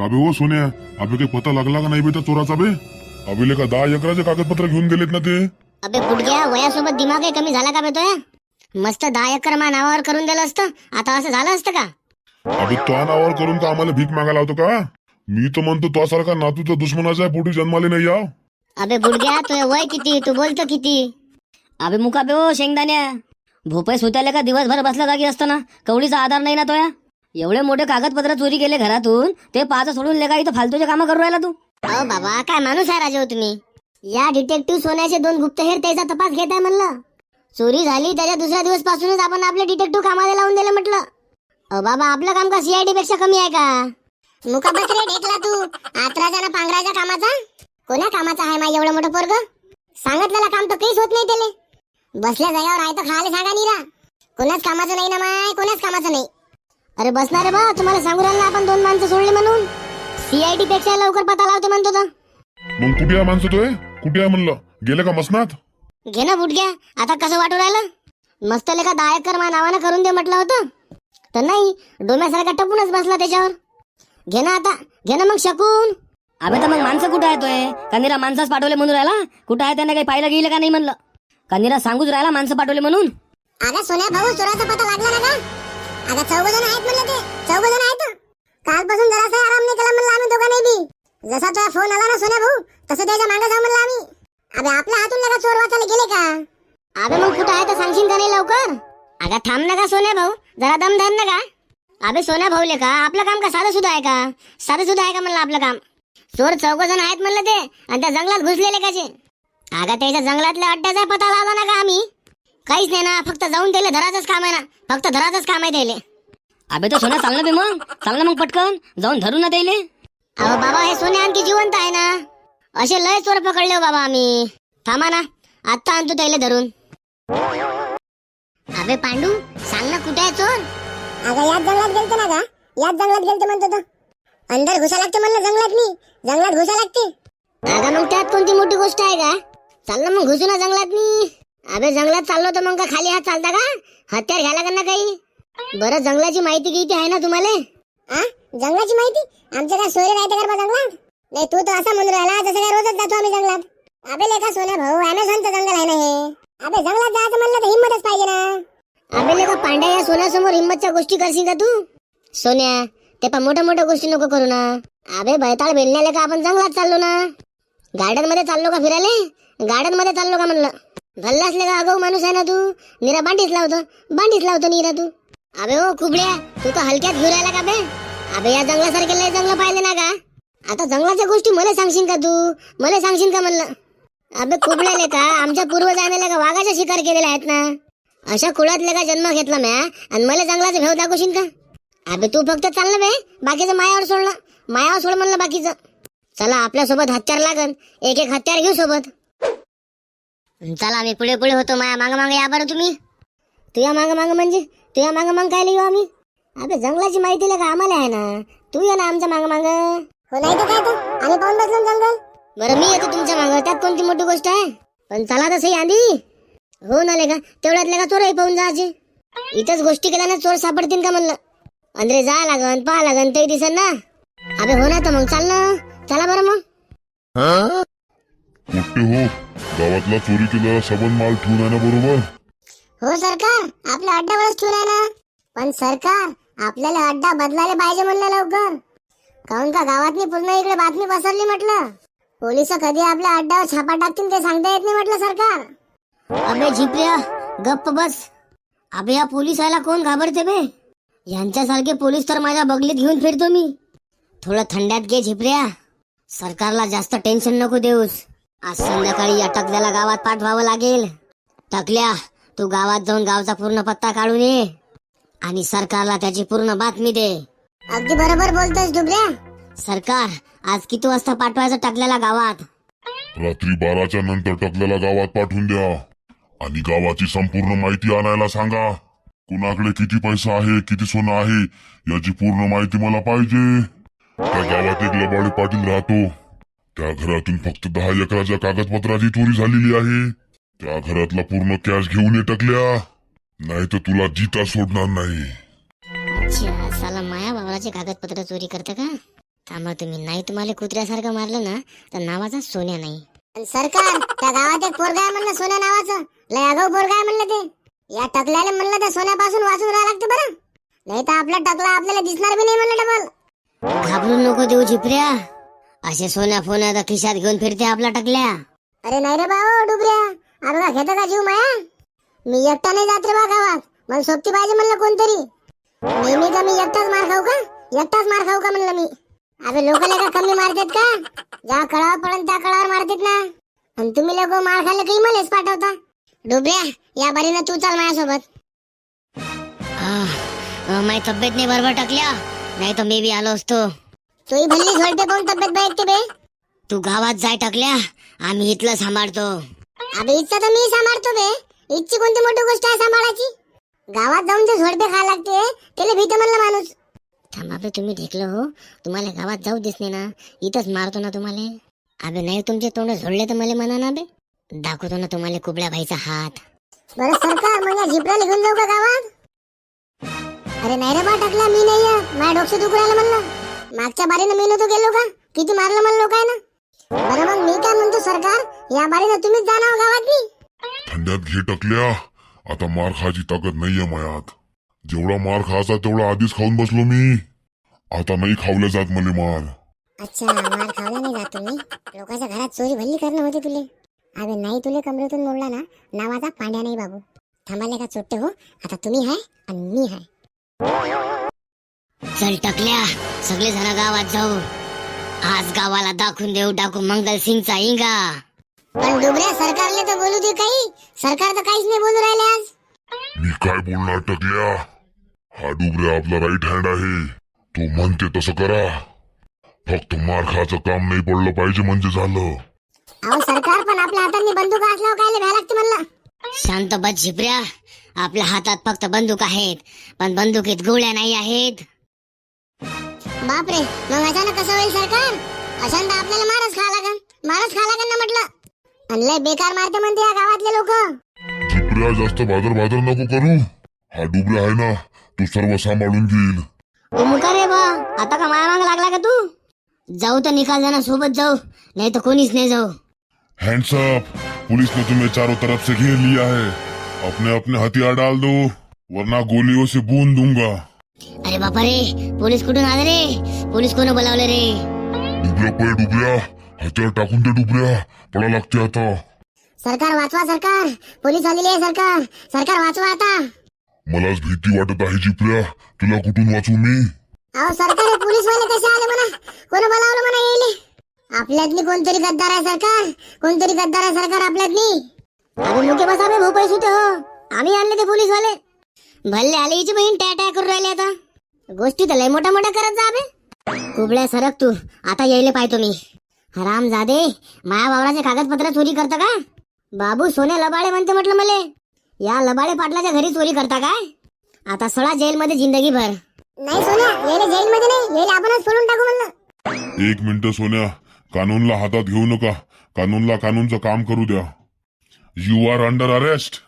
का बे हो सोन्या? अबे काही पता लागला का नाही बे त्या चोराचा बे? अबेले का दहा एकराचे कागदपत्र घेऊन गेलेत ना ते? अबे फुटग्या वयासोबत दिमाग आहे कमी झाला का बे तोया मस्त दहा एकर मा नावावर करून दिलं असतं. आता असं झालं असतं का? अबे तो नावावर करून का आम्हाला भीक मागायला होतो का? मी तर म्हणतो तो सारखा नातू तर दुश्मनाचा आहे पोटी जन्माले नाही याव. अबे बुडग्या तुझं वय किती? तू बोलतो किती? अबे मुका बे हो शेंगदाण्या. भोपळे सुताले का दिवसभर बसला जागी असताना? कवडीचा आधार नाही ना तोया एवढे मोठे कागदपत्र चोरी केले घरातून ते पाच सोडून लेका इथं फालतूचे कामं करू राहिला तू? अहो बाबा काय माणूस आहे राजा हो तुम्ही? या डिटेक्टिव्ह सोन्याचे दोन गुप्तहेर त्याचा तपास घेत आहे म्हणलं. चोरी झाली त्याच्या दुसऱ्या दिवस पासूनच आपण आपले डिटेक्टिव्ह कामाला लावून दिलं म्हटलं. अहो बाबा आपलं काम का सीआयडी पेक्षा कमी आहे का? मुका बस रे ढेकला तू. आत्राचा ना पांघराच्या कामाचा? कोण्या कामाचा आहे माझ्या एवढं मोठं पोरग? सांगितलेला काम तर काहीच होत नाही त्याले. बसल्या जागेवर आहे तर खायला सांगा निरा कोणाच कामाचं नाही ना माय कोणाच कामाचं नाही. अरे बसणार रे बा. तुम्हाला सांगू राहिलं ना आपण दोन माणसं सोडले म्हणून. सीआयडी पेक्षा लवकर पता लावते म्हणतो तर मग कुठे आहे माणसं तोय? कुठे आहे म्हणलं? गेले का मसनात? घे ना बुटग्या. आता कसं वाटू राहिलं? मस्त लेखा दहा एकर मा नावानं करून दे म्हटलं होतं. तर नाही डोम्यासारखा टपूनच बसला त्याच्यावर. घे ना आता. घे ना मग शकून. अबे तर मग माणसं कुठं आहे तोय? कंदिरा माणसाच पाठवले म्हणून राहिला? कुठं आहे त्याने काही पाहिलं गेलं का नाही म्हणलं? कंदिरा सांगूच राहिला माणसं पाठवले म्हणून? अगं सोन्या भाऊ चोराचा पता लागला ना का आता चौघ जण आहेत म्हणलं ते. चौघ जण आहेत. कालपासून जरासा आराम नाही केला म्हणलं आम्ही दोघांनी बी. जसा तुझा फोन आला ना सोन्या भाऊ तसं त्याच्यामागे जाऊ म्हणलं आम्ही. अबे आपल्या हातून नका चोर वाचायला गेले का? अबे मग कुठं आहे तर सांगशील का नाही लवकर? अगं थांब ना का सोन्या भाऊ. जरा दम धर ना का अबे सोन्या भाऊले का आपलं काम का साधं सुद्धा आहे का? साधं सुद्धा आहे का म्हणलं आपलं काम? चोर चौघ जण आहेत म्हणलं ते आणि त्या जंगलात घुसलेले काचे अगं त्याच्या जंगलातल्या अड्ड्याचा पता लावला ना का आम्ही. काहीच नाही ना फक्त जाऊन त्याला धराचंच काम आहे ना. फक्त धराचंच काम आहे त्याले. अबे तो सोना चांगलं बे मग. चांगलं मग पटकन. जाऊन धरून ना त्याले. अहो बाबा हे सोने आणखी जिवंत आहे ना. असे लय चोर पकडले हो बाबा आम्ही. थांबा ना आत्ता आणतो त्याला धरून. अबे पांडू सांग ना कुठे आहे चोर? अगं याच जंगलात गेलते ना का याच जंगलात गेलते म्हणतो तो. अंदर घुसा लागते म्हणलं जंगलात मी जंगलात घुसा लागते. अगं मग त्यात कोणती मोठी गोष्ट आहे का चाल ना मग घुसू ना जंगलात मी अबे जंगलात चाललो तर मग का खाली हात चालता का? हत्यार घ्यायला का ना काही? बरं जंगलाची माहिती किती आहे ना तुम्हाला? आ? जंगलाची माहिती? आमच्या काय सोयरे राहते का बा जंगलात? नाही तू तर असं म्हणून राहिला जसं काय रोजच जातो आम्ही जंगलात. अबे लेखा सोन्या भाऊ अमेझॉनचं जंगल आहे ना हे? अबे जंगलात जायचं म्हणलं तर हिंमतच पाहिजे ना. अबे लेखा पांड्या या सोन्यासमोर हिंमतच्या गोष्टी करशील का तू? सोन्या ते पण मोठ्या मोठ्या गोष्टी नको करू ना. अबे बैताळ बेलण्याला का आपण जंगलात चाललो ना. गार्डनमध्ये चाललो का फिरायला? गार्डनमध्ये चाललो का म्हणलं? भल्ला असले का अगाऊ माणूस आहे ना तू. निरा बांडीच लावतो. बांडीच लावतो निरा तू. अबे हो कुबड्या तू तर हलक्यात घेऊन का बे? अबे या जंगलासारखे लय जंगल पाहिले ना का आता जंगलाच्या गोष्टी मला सांगशील का तू? मला सांगशील का म्हणलं? अबे कुबड्याले का आमच्या पूर्वजाने का वाघाचा शिकार केलेल्या आहेत ना? अशा कुळातले का जन्म घेतला म्या? आणि मला जंगलाचं भेव दाखवशील का? अबे तू फक्त चाललं बे बाकीचं मायावर सोडलं मायावर सोड म्हणलं बाकीचं. चला आपल्यासोबत हत्यार लागन. एक एक हत्यार घेऊ सोबत. चला मी पुढे पुढे होतो. माया माग माग या बरं तुम्ही. तुया माग माग म्हणजे? तुया माग माग काय लिहू आम्ही अबे जंगलाची माहिती का आम्हाला आहे ना? तू ये ना आमच्या माग माग हो नाही तर काय तर आम्ही पाहून बसलो ना जंगल. बरं मी येतो तुमच्या माग. त्यात कोणती मोठी गोष्ट आहे? पण चला तसंही आधी. हो ना का? तेवढ्यातले का चोरही पाहून जायचे? इथंच गोष्टी केल्यानं चोर सापडतील का म्हणलं? अंदरे जा लागन पहा लागन ते दिसन ना. अबे हो ना तर मग चाल ना. चला बरं मग. कुठे हो. गावातला चोरी केलेला सबन माल ठेवून आहे ना बरोबर. हो सरकार. आपल्या अड्ड्यावरच ठेवून आहे ना पण सरकार आपल्याला अड्डा बदलायला पाहिजे म्हणलं लवकर. काऊन का गावातली पूर्ण इकडे बातमी पसरली म्हटलं? पोलीस कधी आपल्या अड्ड्यावर छापा टाकतील ते सांगता येत नाही म्हटलं सरकार. अबे झिपऱ्या गप्प बस. अबे या पोलीस आला कोण घाबरते बे? यांच्यासारखे पोलीस तर माझ्या बगलीत घेऊन फिरतो मी. थोडं थंड्यात घे झिपऱ्या सरकारला जास्त टेन्शन नको देऊस. आज संध्याकाळी अटकल्याला गावात पाठवावं लागेल. टकल्या तू गावात जाऊन गावचा पूर्ण पत्ता काढून ये आणि सरकारला त्याची पूर्ण बातमी दे. अगदी बरोबर बोलतोस डुबऱ्या. सरकार आज किती वाजता पाठवायचं टाकल्याला गावात? रात्री बाराच्या नंतर टकल्याला गावात पाठवून द्या. आणि गावाची संपूर्ण माहिती आणायला सांगा. कुणाकडे किती पैसा आहे किती सोनं आहे याची पूर्ण माहिती मला पाहिजे. त्या गावात एक लबाडी पाटील राहतो. त्या घरातून फक्त दहा एकराच्या कागदपत्राची चोरी झालेली आहे. त्या घरातला पूर्ण कॅश घेऊन ये टकल्या नाही तर तुला जिता सोडणार नाही. अच्छा साला माया बाबाचे कागदपत्र चोरी करते का? थांबा तुम्ही नाही तुम्हाला कुत्र्यासारखं मारलं ना तर नावाचा सोन्या नाही. सरकार त्या गावात एक पोरगा आहे म्हणलं सोन्या नावाचं. लय आगाऊ पोरगा आहे म्हणलं ते. या टकल्याला म्हणलं त्या सोन्यापासून वाचून राहावं लागतं बरं. नाही तर आपला टकला आपल्याला दिसणार बी नाही म्हणलं डबल. घाबरून नको देऊ झिपऱ्या. असे सोन्या फोन तर खिशात घेऊन फिरते आपला टाकल्या. अरे नाही रे भाऊ डुबऱ्या. अरे का घेतं का जीव माया? मी एकटा नाही जात रे बा गावात. मला सोबती पाहिजे म्हणलं कोणतरी. नेहमी का मी एकटाच मार खाऊ का? एकटाच मार खाऊ का म्हणलं मी? अबे लोक का कमी मारतात का? ज्या कळावर पडन त्या कळावर मारतात ना. आणि तुम्ही लोक मार खाल्लं काही मलाच पाठवता. डुबऱ्या या बारीनं तू चाल माझ्यासोबत. माझी तब्येत नाही बरोबर टाकल्या. नाही तर मी बी आलो असतो. तोही भल्ली सोडते कोण तब्येत बाईकते बे? तू गावात जाय टाकल्या आम्ही इथलं सांभाळतो. अबे इच्छा तर मी सांभाळतो बे. इच्छी कोणती मोठी गोष्ट आहे सांभाळायची? गावात जाऊन जे झोडपे खा लागते त्याला भीत म्हणलं माणूस. थांबा बे तुम्ही ढेकलं हो. तुम्हाला गावात जाऊ दिसणे ना इथंच मारतो ना तुम्हाला. अबे नाही तुमचे तोंड झोडले तर मला म्हणा ना बे. दाखवतो ना तुम्हाला कुबड्या भाईचा हात. बरं सरकार मग या जिपऱ्याला घेऊन जाऊ का गावात? अरे नाही रे बा टाकला मी नाही. माझ्या डोकं दुखू राहिलं म्हणलं. मागच्या बारीनं मी नव्हतो गेलो का? किती मारलं काय ना बरं मग मी काय म्हणतो सरकार? या बारीनं तुम्हीच जाणार गावात मी थंड्यात घे टकल्या. आता मार खायची ताकद नाहीये मायात. जेवढा मार खायचा तेवढा आधीच खाऊन बसलो मी. आता नाही खावल्या जात मले मार. अच्छा मार खावला नाही जात तुम्ही? लोकांच्या घरात चोरी भल्ली करणं होते तुले. अबे नाही तुले कमरेतून मोडला ना नावाचा पांड्या नाही बाबू. थांबाले का चोट्टे हो? आता तुम्ही हाय आणि मी हाय. चल टाकल्या. सगळे जण गावात जाऊ. आज गावाला दाखवून देऊ टाकू मंगल सिंगचा इंगा. पण डुबऱ्या सरकारले तर बोलू दे काही. सरकार तर काहीच नाही बोलू राहिले आज. मी काय बोलणार टकल्या? हा डुबऱ्या आपला राईट हँड आहे. तो म्हणते तसं करा. फक्त मार खायचं काम नाही पडलं पाहिजे म्हणजे झालं. अहो सरकार पण आपल्या हातांनी बंदूक असल्यावर काय भ्या लागते म्हणलं. शांत बस झिपऱ्या. आपल्या हातात फक्त बंदूक आहेत पण बंदुकीत गोळ्या नाही आहेत. बापरे मग अचानक कसं होईल सरकार? अशांत आपल्याला मारच खा लागन. मारच खा लागन ना म्हटलं. आणि लय बेकार मारते म्हणते या गावातले लोक. झिपऱ्या जास्त भादर भादर नको करू. हा डुबऱ्या आहे ना तो सर्व सांभाळून घेईल. ओ मुका रे बा आता का माया माग लागला का तू? जाऊ तर निकाल जाना सोबत जाऊ नाही तर कोणीच नाही जाऊ. हैंड्स अप पुलिस ने तुम्हें चारों तरफ से घेर लिया है अपने अपने हथियार डाल दो वरना गोलियों से बूंद दूंगा. अरे बापा रे पोलीस कुठून आले रे? पोलीस कोण बोलावले रे? डुबऱ्या पळ डुबऱ्या. हत्यार टाकून दे डुबऱ्या. पळा लागते आता. सरकार वाचवा सरकार. पोलीस आलेले आहे सरकार. सरकार वाचवा आता. मलाच भीती वाटत आहे जिपऱ्या तुला कुठून वाचू मी? अहो सरकार पोलीस वाले कसे आले म्हणा? कोण बोलावलं म्हणा येईल? आपल्यातनी कोणतरी गद्दार आहे सरकार. कोणतरी गद्दार आहे सरकार आपल्यातनी आम्ही मुके बसावे भोपाई सुते हो. आम्ही आणले ते पोलीस वाले भल्ले आले हिची बहीण टॅ टॅ करून राहिले आता. गोष्टी तर लय मोठ्या मोठ्या करत जा बे. कुबड्या सरक तू. आता यायले पाहतो मी. राम जादे. माया वावराचे कागदपत्र चोरी करता का? बाबू सोन्या लबाडे म्हणते म्हटलं मले. या लबाडे पाटलाच्या घरी चोरी करता काय आता सळा जेलमध्ये जिंदगी भर नाही सोन्या येले जेलमध्ये नाही. येले आपणच सोडून टाकू म्हणलं. एक मिनिट सोन्या. कानूनला हातात घेऊ नका. कानूनला कानूनचं काम करू द्या. You R under arrest